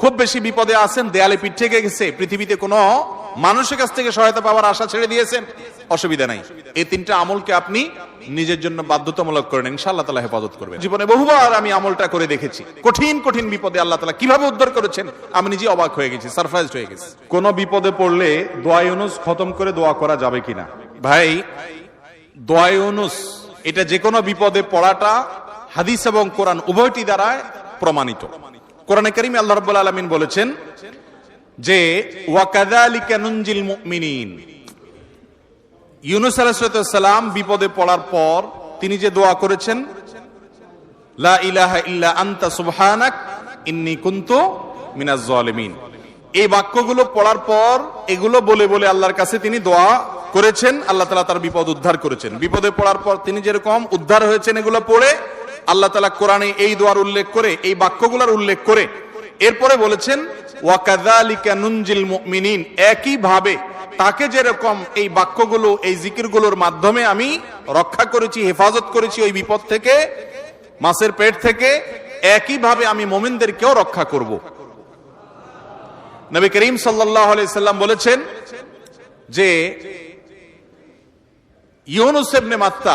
খুব বেশি বিপদে আছেন দেয়ালে পিঠ থেকে গেছে পৃথিবীতে কোনো মানুষের কাছ থেকে সহায়তা পাওয়ার আশা ছেড়ে দিয়েছেন অসুবিধা নাই। এই তিনটা আমলকে আপনি নিজের জন্য বাধ্যতামূলক করেন ইনশাআল্লাহ তালা হেফাজত করবেন। জীবনে বহুবার আমি আমলটা করে দেখেছি কঠিন কঠিন বিপদে আল্লাহ তালা কীভাবে উদ্ধার করেছেন আমি নিজে অবাক হয়ে গেছি সারপ্রাইজ হয়ে গেছি। কোন বিপদে পড়লে দোয়া ইউনুস খতম করে দোয়া করা যাবে কিনা? ভাই দোয়ায়নুস এটা যে কোনো বিপদে পড়াটা হাদিস এবং কোরআন উভয়টি দ্বারা প্রমাণিত। কোরআনে করিম আল্লাহ রাব্বুল আলামিন বলেছেন যে, ওয়াকাযালিকা নুনজিল ইউনুস আলাইহিস বিপদে পড়ার পর তিনি যে দোয়া করেছেন, লা সুবহানাক এই বাক্যগুলো পড়ার পর এগুলো বলে বলে আল্লাহর কাছে তিনি দোয়া করেছেন, আল্লাহ তার বিপদ উদ্ধার করেছেন। বিপদে পড়ার পর তিনি যেরকম উদ্ধার হয়েছেন এগুলো পড়ে আল্লাহ তালা কোরআনে এই দোয়ার উল্লেখ করে, এই বাক্যগুলোর উল্লেখ করে, এরপরে বলেছেন, ওয়াকাযালিকা নুনজিল মুমিনিন একই তাকে যেরকম এই বাক্যগুলো, এই জিকিরগুলোর মাধ্যমে আমি রক্ষা করেছি, হেফাজত করেছি ওই বিপদ থেকে, মাছের পেট থেকে, একইভাবে আমি মোমিনদেরকেও রক্ষা করব। নবী করিম সাল্লাম বলেছেন যে, ইউনুস ইবনে মাত্তা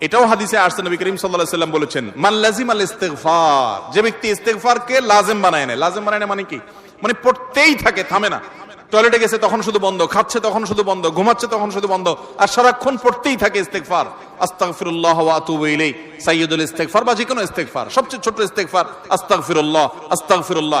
এটাও হাদিসে আসছে, নবী করিম আলাইহি সাল্লাম বলেছেন, মান লাজিম আল ইস্তেগফার যে ব্যক্তি ইস্তেগফারকে লাজিম বানায় নেয়। লাজিম বানায় নেয় মানে কি? মানে পড়তেই থাকে, থামে না। টয়লেটে গেছে, তখন শুধু বন্ধ, খাচ্ছে, তখন শুধু বন্ধ, ঘুমাচ্ছে, তখন শুধু বন্ধ, আর সারাক্ষণ পড়তেই থাকে ইস্তেগফার। আস্তাগফিরুল্লাহ ওয়া আতুবু ইলাইহি। সাইয়্যিদুল ইস্তেগফার বা যে কোনো ইস্তেগফার, সবচেয়ে ছোট ইস্তেগফার, আস্তাগফিরুল্লাহ আস্তাগফিরুল্লাহ।